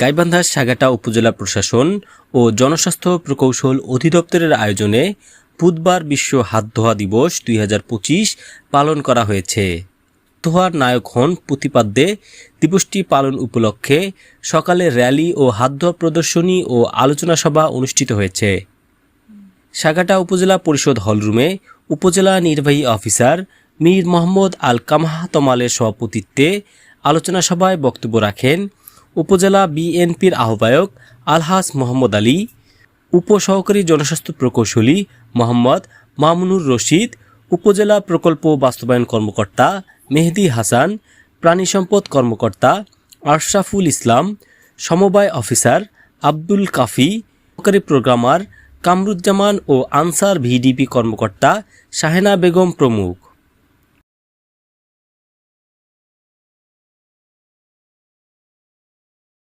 গাইবান্ধার সাগাটা উপজেলা প্রশাসন ও জনস্বাস্থ্য প্রকৌশল অধিদপ্তরের আয়োজনে বুধবার বিশ্ব হাত ধোয়া দিবস দুই হাজার পঁচিশ পালন করা হয়েছে। ধোয়ার নায়ক হন প্রতিপাদ্যে। দিবসটি পালন উপলক্ষে সকালে র্যালি ও হাত ধোয়া প্রদর্শনী ও আলোচনা সভা অনুষ্ঠিত হয়েছে। সাগাটা উপজেলা পরিষদ হলরুমে উপজেলা নির্বাহী অফিসার মীর মোহাম্মদ আল কামাহা তমালের সভাপতিত্বে আলোচনা সভায় বক্তব্য রাখেন উপজেলা বিএনপির আহ্বায়ক আলহাস মোহাম্মদ আলী, উপসহকারী জনস্বাস্থ্য প্রকৌশলী মোহাম্মদ মামুনুর রশিদ, উপজেলা প্রকল্প বাস্তবায়ন কর্মকর্তা মেহেদি হাসান, প্রাণী সম্পদ কর্মকর্তা আশরাফুল ইসলাম, সমবায় অফিসার আব্দুল কাফি, সহকারী প্রোগ্রামার কামরুজ্জামান ও আনসার ভিডিপি কর্মকর্তা শাহেনা বেগম প্রমুখ।